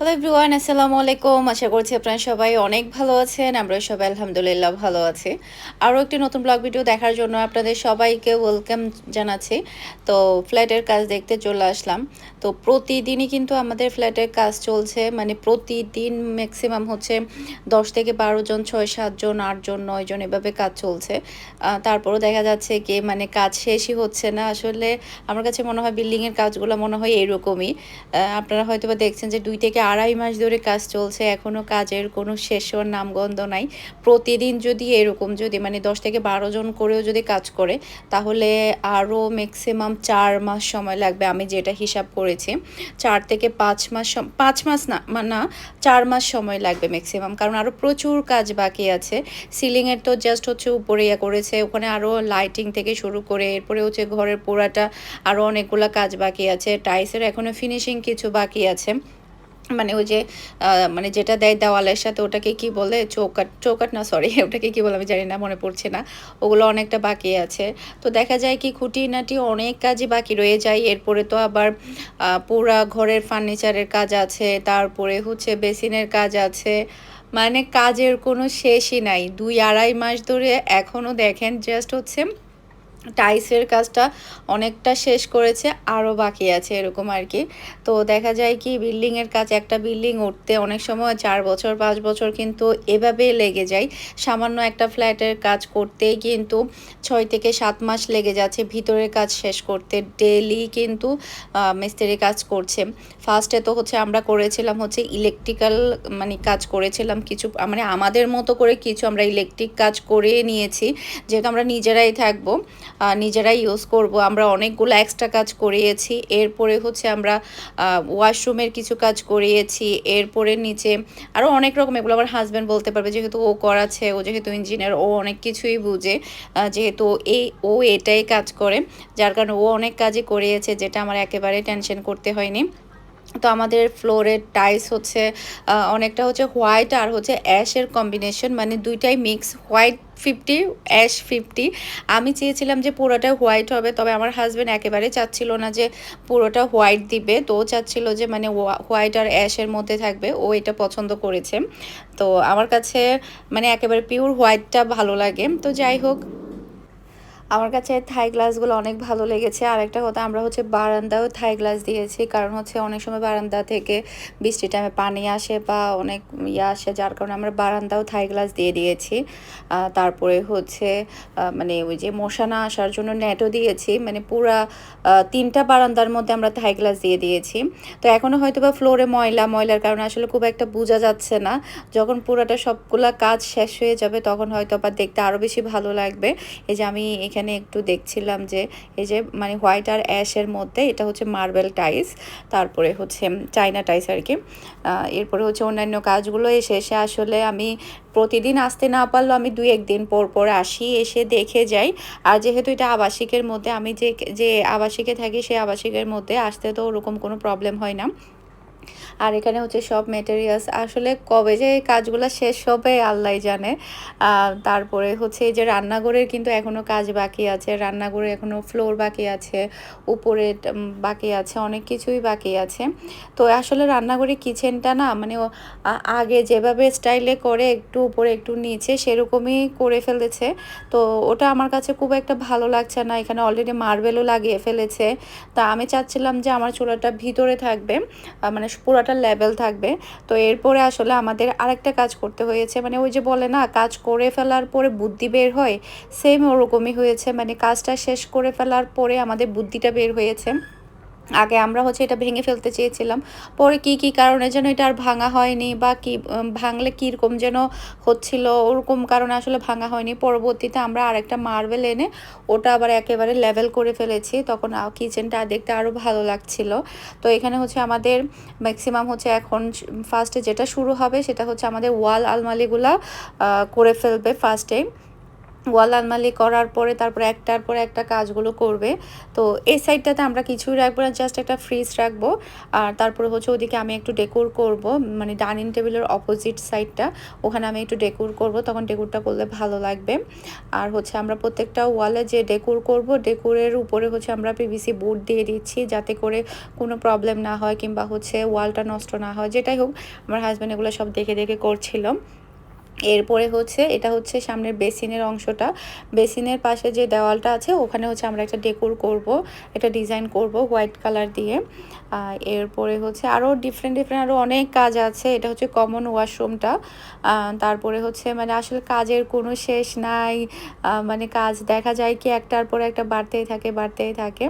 Hello everyone আসসালামু আলাইকুম আশা করছি আপনারা সবাই অনেক ভালো আছেন। আমরা সবাই আলহামদুলিল্লাহ ভালো আছি। আরও একটি নতুন ব্লগ ভিডিও দেখার জন্য আপনাদের সবাইকে ওয়েলকাম জানাচ্ছি। তো ফ্ল্যাটের কাজ দেখতে চলে আসলাম। তো প্রতিদিনই কিন্তু আমাদের ফ্ল্যাটের কাজ চলছে। মানে প্রতিদিন ম্যাক্সিমাম হচ্ছে দশ থেকে বারো জন, ছয় সাতজন আটজন নয়জন এভাবে কাজ চলছে। তারপরও দেখা যাচ্ছে কি মানে কাজ শেষই হচ্ছে না। আসলে আমার কাছে মনে হয় বিল্ডিংয়ের কাজগুলো মনে হয় এরকমই। আপনারা হয়তো বা দেখছেন যে দুই থেকে আড়াই মাস ধরে কাজ চলছে এখনও কাজের কোনো শেষ হওয়ার নামগন্ধ নাই। প্রতিদিন যদি এরকম যদি মানে দশ থেকে বারো জন করেও যদি কাজ করে, তাহলে আরও ম্যাক্সিমাম চার মাস সময় লাগবে আমি যেটা হিসাব করেছি। চার থেকে পাঁচ মাস পাঁচ মাস না না, চার মাস সময় লাগবে ম্যাক্সিমাম কারণ আরও প্রচুর কাজ বাকি আছে। সিলিংয়ের তো জাস্ট হচ্ছে উপরে ইয়ে করেছে, ওখানে আরও লাইটিং থেকে শুরু করে, এরপরে হচ্ছে ঘরের পোড়াটা আরও অনেকগুলো কাজ বাকি আছে। টাইসের এখনও ফিনিশিং কিছু বাকি আছে। মানে ওই যে মানে যেটা দেয় দেওয়ালের সাথে ওটাকে কি বলে? চৌকাট চৌকাট না সরি ওটাকে কি বলে আমি জানি না, মনে পড়ছে না। ওগুলো অনেকটা বাকি আছে। তো দেখা যায় কি খুঁটিনাটি অনেক কাজই বাকি রয়ে যায়। এরপরে তো আবার পুরা ঘরের ফার্নিচারের কাজ আছে। তারপরে হচ্ছে বেসিনের কাজ আছে। মানে কাজের কোনো শেষই নাই। দুই আড়াই মাস ধরে এখনও দেখেন জাস্ট হচ্ছে টাইসের কাজটা অনেকটা শেষ করেছে, আরও বাকি আছে এরকম আর কি। তো দেখা যায় কি, বিল্ডিংয়ের কাজ, একটা বিল্ডিং উঠতে অনেক সময় চার বছর, পাঁচ বছর কিন্তু এভাবে লেগে যায়। সামান্য একটা ফ্ল্যাটের কাজ করতেই কিন্তু ছয় থেকে সাত মাস লেগে যাচ্ছে, ভিতরের কাজ শেষ করতে। ডেলি কিন্তু মিস্ত্রি কাজ করছে। ফার্স্টে তো হচ্ছে আমরা করেছিলাম হচ্ছে ইলেকট্রিক্যাল মানে কাজ করেছিলাম কিছু মানে আমাদের মতো করে কিছু আমরা ইলেকট্রিক কাজ করে নিয়েছি, যেহেতু আমরা নিজেরাই থাকব। নিজেরাই ইউজ করব। আমরা অনেকগুলো এক্সট্রা কাজ করিয়েছি। এরপরে হচ্ছে আমরা ওয়াশরুমের কিছু কাজ করিয়েছি। এরপরে নিচে আরও অনেক রকম, এগুলো আমার হাজব্যান্ড বলতে পারবে, যেহেতু ও করাচ্ছে, ও যেহেতু ইঞ্জিনিয়ার ও অনেক কিছুই বুঝে। যেহেতু এই ও এটাই কাজ করে, যার কারণে ও অনেক কাজই করিয়েছে, যেটা আমার একেবারে টেনশন করতে হয়নি। তো আমাদের ফ্লোরের টাইলস হচ্ছে অনেকটা হচ্ছে হোয়াইট আর হচ্ছে অ্যাশের কম্বিনেশন মানে দুইটাই mix white fifty, ash fifty. আমি চেয়েছিলাম যে পুরোটা হোয়াইট হবে, তবে আমার হাজব্যান্ড একেবারে চাচ্ছিল না যে পুরোটা হোয়াইট দিবে। তো চাচ্ছিল যে মানে হোয়াইট আর অ্যাশের মধ্যে থাকবে, ও এটা পছন্দ করেছে। তো আমার কাছে মানে একেবারে পিওর হোয়াইটটা ভালো লাগে। তো যাই হোক আমার কাছে থাই গ্লাসগুলো অনেক ভালো লেগেছে। আর একটা কথা, আমরা হচ্ছে বারান্দাও থাই গ্লাস দিয়েছি। কারণ হচ্ছে অনেক সময় বারান্দা থেকে বৃষ্টি টাইমে পানি আসে বা অনেক ইয়ে আসে, যার কারণে আমরা বারান্দাও থাই গ্লাস দিয়ে দিয়েছি। তারপরে হচ্ছে মানে ওই যে মশা না আসার জন্য নেটও দিয়েছি। মানে পুরা তিনটা বারান্দার মধ্যে আমরা থাই গ্লাস দিয়ে দিয়েছি। তো এখনও হয়তো বা ফ্লোরে ময়লা, ময়লার কারণে আসলে খুব একটা বোঝা যাচ্ছে না। যখন পুরাটা সবগুলা কাজ শেষ হয়ে যাবে, তখন হয়তো বা দেখতে আরও বেশি ভালো লাগবে। এই যে আমি এখানে একটু দেখছিলাম যে, এই যে মানে হোয়াইট আর অ্যাশের মধ্যে এটা হচ্ছে মার্বেল টাইস, তারপরে হচ্ছে চাইনা টাইস আর কি। এরপরে হচ্ছে অন্যান্য কাজগুলো এসে আসলে আমি প্রতিদিন আসতে না পারলেও আমি দুই একদিন পর পর আসি, এসে দেখে যাই। আর যেহেতু এটা আবাসিকের মধ্যে, আমি যে যে আবাসিকে থাকি সেই আবাসিকের মধ্যে আসতে তো ওরকম কোনো প্রবলেম হয় না। আর এখানে হচ্ছে সব মেটেরিয়ালস আসলে কবে যে কাজগুলো শেষ হবে আল্লাহ জানে। তারপরে হচ্ছে এই যে রান্নাঘরের কিন্তু এখনও কাজ বাকি আছে, রান্নাঘরে এখনও ফ্লোর বাকি আছে, উপরে বাকি আছে, অনেক কিছুই বাকি আছে। তো আসলে রান্নাঘরে কিচেনটা না মানে আগে যেভাবে স্টাইলে করে, একটু উপরে একটু নিচে, সেরকমই করে ফেলেছে। তো ওটা আমার কাছে খুব একটা ভালো লাগছে না, এখানে অলরেডি মার্বেলও লাগিয়ে ফেলেছে। তা আমি চাচ্ছিলাম যে আমার চুলাটা ভিতরে থাকবে মানে পুরোটা লেভেল থাকবে। তো এরপরে আসলে আমাদের আরেকটা কাজ করতে হয়েছে মানে ওই যে বলে না, কাজ করে ফেলার পরে বুদ্ধি বের হয় সেম ওরকমই হয়েছে মানে কাজটা শেষ করে ফেলার পরে আমাদের বুদ্ধিটা বের হয়েছে। আগে আমরা হচ্ছে এটা ভেঙে ফেলতে চেয়েছিলাম। পরে কি কি কারণে যেন এটা আর ভাঙা হয়নি বা কি ভাঙলে কীরকম যেন হচ্ছিল, ওরকম কারণে আসলে ভাঙা হয়নি। পরবর্তীতে আমরা আরেকটা মার্বেল এনে ওটা আবার একেবারে লেভেল করে ফেলেছি। তখন কিচেনটা দেখতে আরও ভালো লাগছিল। তো এখানে হচ্ছে আমাদের ম্যাক্সিমাম হচ্ছে এখন ফার্স্টে যেটা শুরু হবে সেটা হচ্ছে আমাদের ওয়াল আলমারিগুলা করে ফেলবে ফার্স্টে ওয়াল আলমারি করার পরে তারপরে একটার পরে একটা কাজগুলো করবে। তো এই সাইডটাতে আমরা কিছুই রাখব না জাস্ট একটা ফ্রিজ রাখব। আর তারপরে হচ্ছে ওদিকে আমি একটু ডেকোর করব মানে ডাইনিং টেবিলের অপোজিট সাইডটা ওখানে আমি একটু ডেকোর করব, তখন ডেকোরটা করলে ভালো লাগবে। আর হচ্ছে আমরা প্রত্যেকটা ওয়ালে যে ডেকোর করব ডেকোরের উপরে হচ্ছে আমরা পিভিসি বোর্ড দিয়ে দিচ্ছি, যাতে করে কোনো প্রবলেম না হয় কিংবা হচ্ছে ওয়ালটা নষ্ট না হয়, যেটাই হোক। আমার হাজব্যান্ড এগুলো সব দেখে দেখে করছিল। এরপরে হচ্ছে, এটা হচ্ছে সামনের বেসিনের অংশটা। বেসিনের পাশে যে দেওয়ালটা আছে, ওখানে হচ্ছে আমরা একটা ডেকোর করব এটা ডিজাইন করব হোয়াইট কালার দিয়ে। এরপরে হচ্ছে আরও ডিফারেন্ট ডিফারেন্ট আরও অনেক কাজ আছে। এটা হচ্ছে কমন ওয়াশরুমটা তারপরে হচ্ছে মানে আসলে কাজের কোনো শেষ নাই। মানে কাজ দেখা যায় কি একটার পর একটা বাড়তেই থাকে বাড়তেই থাকে।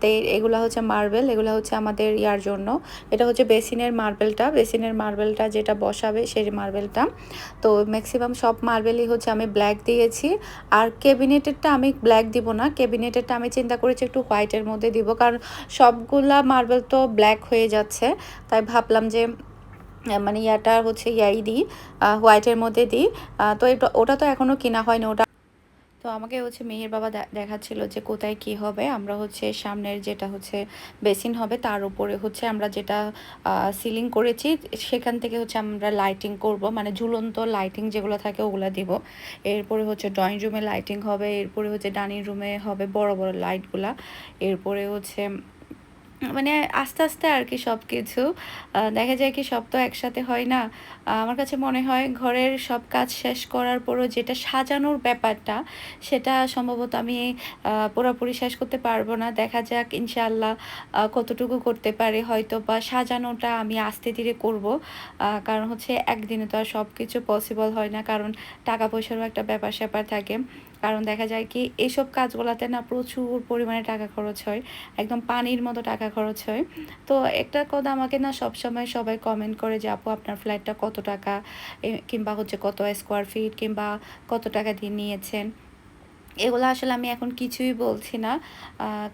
তো এগুলো হচ্ছে মার্বেল এগুলো হচ্ছে আমাদের ইয়ার জন্য। এটা হচ্ছে বেসিনের মার্বেলটা বেসিনের মার্বেলটা যেটা বসাবে সেই মার্বেলটা তো ম্যাক্সিমাম সব মার্বেলই হচ্ছে আমি ব্ল্যাক দিয়েছি। আর ক্যাবিনেটেরটা আমি ব্ল্যাক দিব না। ক্যাবিনেটেরটা আমি চিন্তা করেছি একটু হোয়াইটের মধ্যে দিব। কারণ সবগুলা মার্বেল তো ব্ল্যাক হয়ে যাচ্ছে। তাই ভাবলাম যে মানে ইয়াটা হচ্ছে ইয়াই দিই হোয়াইটের মধ্যে দিই। তো ওটা তো এখনও কেনা হয়নি, ওটা তো আমাকে হচ্ছে মেহের বাবা দেখাচ্ছিল যে কোথায় কি হবে। আমরা হচ্ছে সামনের যেটা হচ্ছে বেসিন হবে, তার উপরে হচ্ছে আমরা যেটা সিলিং করেছি, সেখান থেকে হচ্ছে আমরা লাইটিং করব। মানে ঝুলন্ত লাইটিং যেগুলো থাকে ওগুলো দিব। এরপরে হচ্ছে ড্রয়িং রুমে লাইটিং হবে, এরপরে হচ্ছে ডাইনিং রুমে হবে বড় বড় লাইটগুলা এরপরে হচ্ছে মানে আস্তে আস্তে আর কি সব কিছু দেখা যায় কি সব তো একসাথে হয় না। আমার কাছে মনে হয় ঘরের সব কাজ শেষ করার পরও যেটা সাজানোর ব্যাপারটা, সেটা সম্ভবত আমি পুরোপুরি শেষ করতে পারব না। দেখা যাক ইনশাল্লাহ কতটুকু করতে পারে। হয়তো বা সাজানোটা আমি আস্তে ধীরে করব। কারণ হচ্ছে একদিনে তো আর সব কিছু পসিবল হয় না। কারণ টাকা পয়সারও একটা ব্যাপার স্যাপার থাকে। কারণ দেখা যায় কি, এসব কাজগুলোতে না প্রচুর পরিমাণে টাকা খরচ হয়, একদম পানির মতো টাকা খরচ হয়। তো একটা কথা আমাকে না সবসময় সবাই কমেন্ট করে যে, আপু, আপনার ফ্ল্যাটটা কত টাকা? কিংবা হচ্ছে কত স্কোয়ার ফিট কিংবা কত টাকা দিয়ে নিয়েছেন? এগুলো আসলে আমি এখন কিছুই বলছি না।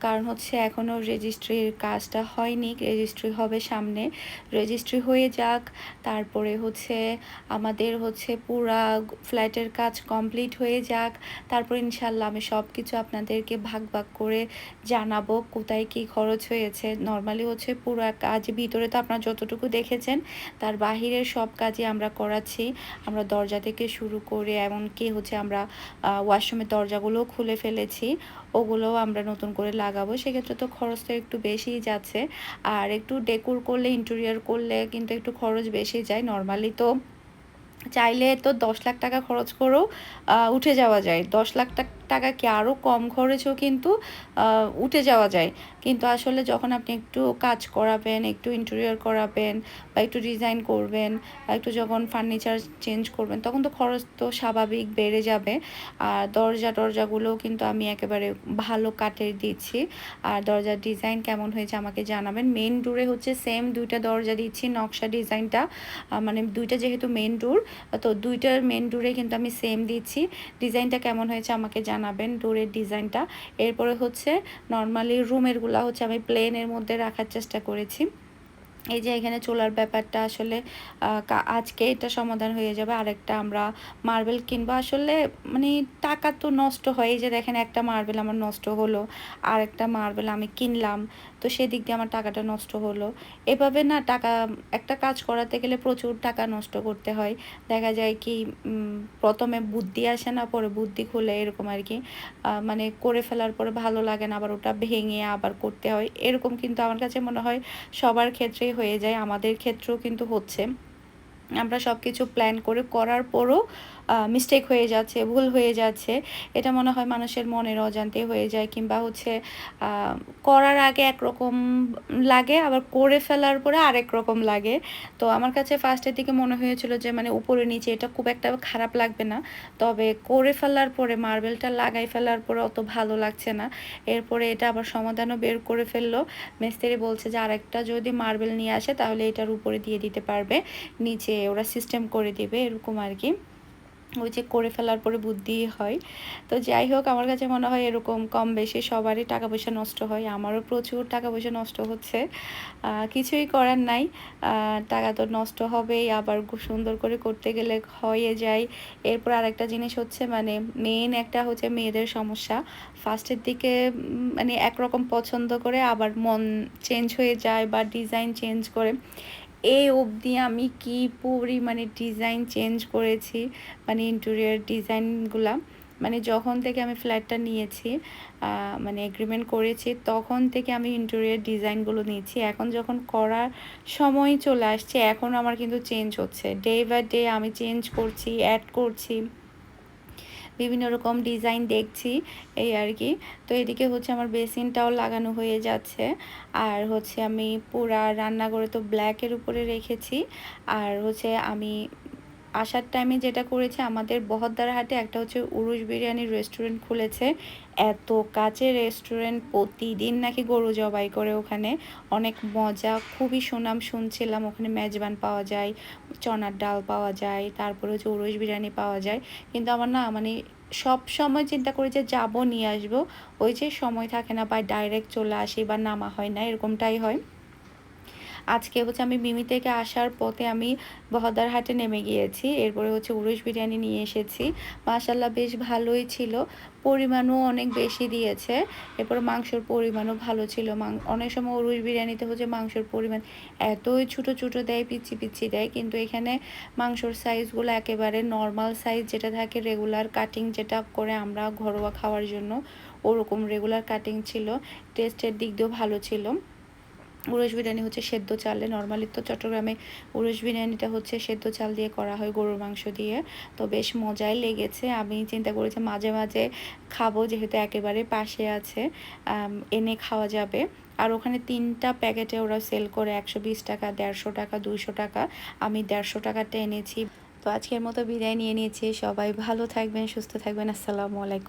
কারণ হচ্ছে এখনও রেজিস্ট্রির কাজটা হয়নি। রেজিস্ট্রি হবে সামনে। রেজিস্ট্রি হয়ে যাক। তারপরে হচ্ছে আমাদের হচ্ছে পুরা ফ্ল্যাটের কাজ কমপ্লিট হয়ে যাক। তারপর ইনশাল্লাহ আমি সব কিছু আপনাদেরকে ভাগ ভাগ করে জানাব কোথায় কি খরচ হয়েছে। নর্মালি হচ্ছে পুরো কাজ, ভিতরে তো আপনারা যতটুকু দেখেছেন, তার বাহিরের সব কাজই আমরা করাচ্ছি। আমরা দরজা থেকে শুরু করে এমনকি হচ্ছে আমরা ওয়াশরুমের দরজাগুলো ওগুলো খুলে ফেলেছি ওগুলো আমরা নতুন করে লাগাবো। সেক্ষেত্রে তো খরচ তো একটু বেশিই যাচ্ছে। আর একটু ডেকোর করলে ইন্টেরিয়ার করলে কিন্তু একটু খরচ বেশি যায়। নর্মালি তো চাইলে তো দশ লাখ টাকা খরচ করেও উঠে যাওয়া যায়। দশ লাখ টাকা কি আরও কম খরচেও কিন্তু উঠে যাওয়া যায়। কিন্তু আসলে যখন আপনি একটু কাজ করাবেন, একটু ইন্টেরিয়র করাবেন বা একটু ডিজাইন করবেন বা একটু যখন ফার্নিচার চেঞ্জ করবেন, তখন তো খরচ তো স্বাভাবিক বেড়ে যাবে। আর দরজা টরজাগুলোও কিন্তু আমি একেবারে ভালো কাঠের দিচ্ছি। আর দরজার ডিজাইন কেমন হয়েছে আমাকে জানাবেন। মেন ডোরে হচ্ছে সেম দুইটা দরজা দিচ্ছি, নকশা ডিজাইনটা মানে দুইটা যেহেতু মেন ডোর তো দুইটার মেন ডোরে কিন্তু আমি সেম দিচ্ছি। ডিজাইনটা কেমন হয়েছে আমাকে জানাবেন। ডোরের ডিজাইনটা। এরপরে হচ্ছে নর্মালি রুমেরগুলো হচ্ছে আমি প্লেনের মধ্যে রাখার চেষ্টা করেছি। এই যে এখানে চোলার ব্যাপারটা আসলে আজকে এটা সমাধান হয়ে যাবে। আরেকটা আমরা মার্বেল কিনবো। আসলে মানে টাকা তো নষ্ট হয়। যে দেখেন একটা মার্বেল আমার নষ্ট হলো আর একটা মার্বেল আমি কিনলাম, তো সেদিক দিয়ে আমার টাকাটা নষ্ট হলো। এভাবে না টাকা, একটা কাজ করাতে গেলে প্রচুর টাকা নষ্ট করতে হয়। দেখা যায় কি প্রথমে বুদ্ধি আসে না, পরে বুদ্ধি খুলে এরকম আর কি। মানে করে ফেলার পরে ভালো লাগে না, আবার ওটা ভেঙে আবার করতে হয়। এরকম কিন্তু আমার কাছে মনে হয় সবার ক্ষেত্রেই হয়ে যায় আমাদের ক্ষেত্রেও কিন্তু হচ্ছে। আমরা সব কিছু প্ল্যান করে করার পরও মিস্টেক হয়ে যাচ্ছে, ভুল হয়ে যাচ্ছে। এটা মনে হয় মানুষের মনের অজান্তে হয়ে যায় কিংবা হচ্ছে করার আগে একরকম লাগে, আবার করে ফেলার পরে আরেক রকম লাগে। তো আমার কাছে ফার্স্টের দিকে মনে হয়েছিল যে মানে উপরে নিচে এটা খুব একটা খারাপ লাগবে না। তবে করে ফেলার পরে, মার্বেলটা লাগাই ফেলার পরে অত ভালো লাগছে না। এরপরে এটা আবার সমাধানও বের করে ফেলল। মিস্ত্রি বলছে যে, আরেকটা যদি মার্বেল নিয়ে আসে, তাহলে এটার উপরে দিয়ে দিতে পারবে। নিচে ওরা সিস্টেম করে দেবে, এরকম আর কি। ওই যে করে ফেলার পরে বুদ্ধি হয়। তো যাই হোক, আমার কাছে মনে হয় এরকম কম বেশি সবারই টাকা পয়সা নষ্ট হয়। আমারও প্রচুর টাকা পয়সা নষ্ট হচ্ছে। কিছুই করার নাই। টাকা তো নষ্ট হবেই। আবার সুন্দর করে করতে গেলে হয়ে যায়। এরপর আরেকটা জিনিস হচ্ছে মানে মেন একটা হচ্ছে মেয়েদের সমস্যা। ফার্স্টের দিকে মানে একরকম পছন্দ করে, আবার মন চেঞ্জ হয়ে যায় বা ডিজাইন চেঞ্জ করে। এই অবধি আমি কি পরিমাণে ডিজাইন চেঞ্জ করেছি মানে ইন্টেরিয়ার ডিজাইনগুলা মানে যখন থেকে আমি ফ্ল্যাটটা নিয়েছি মানে এগ্রিমেন্ট করেছি, তখন থেকে আমি ইন্টেরিয়ার ডিজাইনগুলো নিয়েছি। এখন যখন করার সময় চলে আসছে, এখন আমার কিন্তু চেঞ্জ হচ্ছে। ডে বাই ডে আমি চেঞ্জ করছি অ্যাড করছি। বিভিন্ন রকম ডিজাইন দেখছি এই আর কি। তো এদিকে হচ্ছে আমার বেসিনটাও লাগানো হয়ে যাচ্ছে। আর হচ্ছে আমি পুরা রান্নাঘরে তো ব্ল্যাকের উপরে রেখেছি। আর হচ্ছে আমি আসার টাইমে যেটা করেছে, আমাদের বহদ্দার হাটে একটা হচ্ছে উরুশ বিরিয়ানির রেস্টুরেন্ট খুলেছে। এত কাছে রেস্টুরেন্ট প্রতিদিন নাকি গরু জবাই করে ওখানে। অনেক মজা, খুবই সুনাম শুনছিলাম। ওখানে মেজবান পাওয়া যায়, চনার ডাল পাওয়া যায়, তারপরে হচ্ছে উরুশ বিরিয়ানি পাওয়া যায়। কিন্তু আমার না মানে সব সময় চিন্তা করি যে যাব, নিয়ে আসব। ওই যে সময় থাকে না, বা ডাইরেক্ট চলে আসি বা নামা হয় না, এরকমটাই হয়। আজকে হচ্ছে আমি মিমি থেকে আসার পথে আমি বহদার হাটে নেমে গিয়েছি। এরপরে হচ্ছে উরুশ বিরিয়ানি নিয়ে এসেছি। মাসাল্লাহ বেশ ভালোই ছিল। পরিমাণও অনেক বেশি দিয়েছে। এরপরে মাংসর পরিমাণও ভালো ছিল। অনেক সময় উরুশ বিরিয়ানিতে হচ্ছে মাংসর পরিমাণ এতই ছোটো ছোটো দেয় পিচ্ছি পিচ্ছি দেয়। কিন্তু এখানে মাংসর সাইজগুলো একেবারে নর্মাল সাইজ যেটা থাকে রেগুলার কাটিং যেটা করে আমরা ঘরোয়া খাওয়ার জন্য, ওরকম রেগুলার কাটিং ছিল। টেস্টের দিক দিয়েও ভালো ছিল। উরস বিরিয়ানি হচ্ছে সেদ্ধ চালে। নর্মালি তো চট্টগ্রামে উরস বিরিয়ানিটা হচ্ছে সেদ্ধ চাল দিয়ে করা হয়, গরুর মাংস দিয়ে। তো বেশ মজাই লেগেছে। আমি চিন্তা করেছি মাঝে মাঝে খাব যেহেতু একেবারে পাশে আছে এনে খাওয়া যাবে। আর ওখানে তিনটা প্যাকেটে ওরা সেল করে একশো বিশ টাকা, দেড়শো টাকা, দুইশো টাকা। আমি দেড়শো টাকাটা এনেছি। তো আজকের মতো বিদায় নিয়ে নিয়েছি সবাই ভালো থাকবেন, সুস্থ থাকবেন। আসসালামু আলাইকুম।